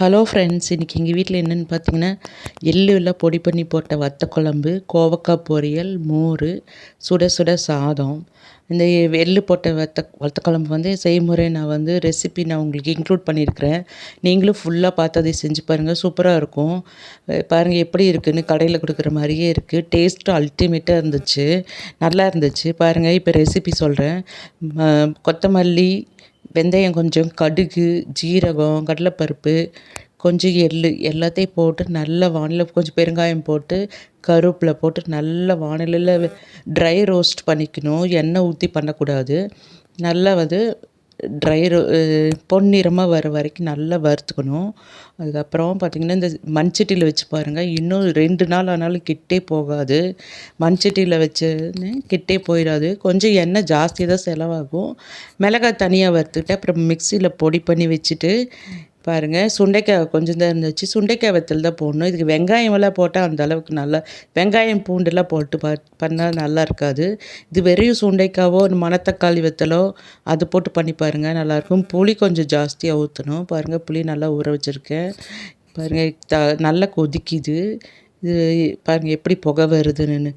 Hello friends இன்றைக்கி எங்கள் வீட்டில் என்னென்னு பார்த்தீங்கன்னா எள்ளுவில் பொடி பண்ணி போட்ட வத்த குழம்பு கோவக்காய் பொரியல் மோர் சுட சுட சாதம். இந்த எள்ளு போட்ட வத்த வத்த குழம்பு வந்து செய்முறை நான் வந்து ரெசிபி நான் உங்களுக்கு இன்க்ளூட் பண்ணியிருக்கிறேன் நீங்களும் ஃபுல்லாக பார்த்து அதை செஞ்சு பாருங்கள் சூப்பராக இருக்கும். பாருங்கள் எப்படி இருக்குதுன்னு கடையில் கொடுக்குற மாதிரியே இருக்குது டேஸ்ட்டும் அல்டிமேட்டாக இருந்துச்சு. நல்லா இருந்துச்சு. பாருங்கள் இப்போ ரெசிபி சொல்கிறேன் கொத்தமல்லி வெந்தயம் கொஞ்சம் கடுகு ஜீரகம் கடலைப்பருப்பு கொஞ்சம் எள் எல்லாத்தையும் போட்டு நல்லா வானில் கொஞ்சம் பெருங்காயம் போட்டு கருவேப்பிலை போட்டு நல்லா வானிலையில் ட்ரை ரோஸ்ட் பண்ணிக்கணும். எண்ணெய் ஊற்றி பண்ணக்கூடாது. நல்லா வந்து ட்ரை ரோ பொன்னிறமாக வர வரைக்கும் நல்லா வறுத்துக்கணும். அதுக்கப்புறம் பார்த்திங்கன்னா இந்த மண்சட்டியில் வச்சு பாருங்கள் இன்னும் ரெண்டு நாள் ஆனாலும் கிட்டே போகாது. மண்சட்டியில் வச்சுன்னு கிட்டே போயிடாது. கொஞ்சம் எண்ணெய் ஜாஸ்தி தான் செலவாகும். மிளகாய் தனியாக வறுத்துக்கிட்டு அப்புறம் மிக்சியில் பொடி பண்ணி வச்சுட்டு பாருங்கள் சுண்டைக்காய் கொஞ்சம் தான் இருந்துச்சு. சுண்டைக்காய் வத்தல் தான் போடணும். இதுக்கு வெங்காயம் எல்லாம் போட்டால் அந்த அளவுக்கு நல்லா வெங்காயம் பூண்டெல்லாம் போட்டு ப பண்ணால் நல்லா இருக்காது. இது வெறும் சுண்டைக்காவோ மணத்தக்காளி வத்தலோ அது போட்டு பண்ணி பாருங்கள் நல்லாயிருக்கும் புளி கொஞ்சம் ஜாஸ்தியாக ஊற்றணும் பாருங்கள் புளி நல்லா ஊற வச்சுருக்கேன். பாருங்கள் த நல்லா கொதிக்குது. இது பாருங்கள் எப்படி புகை வருதுன்னு.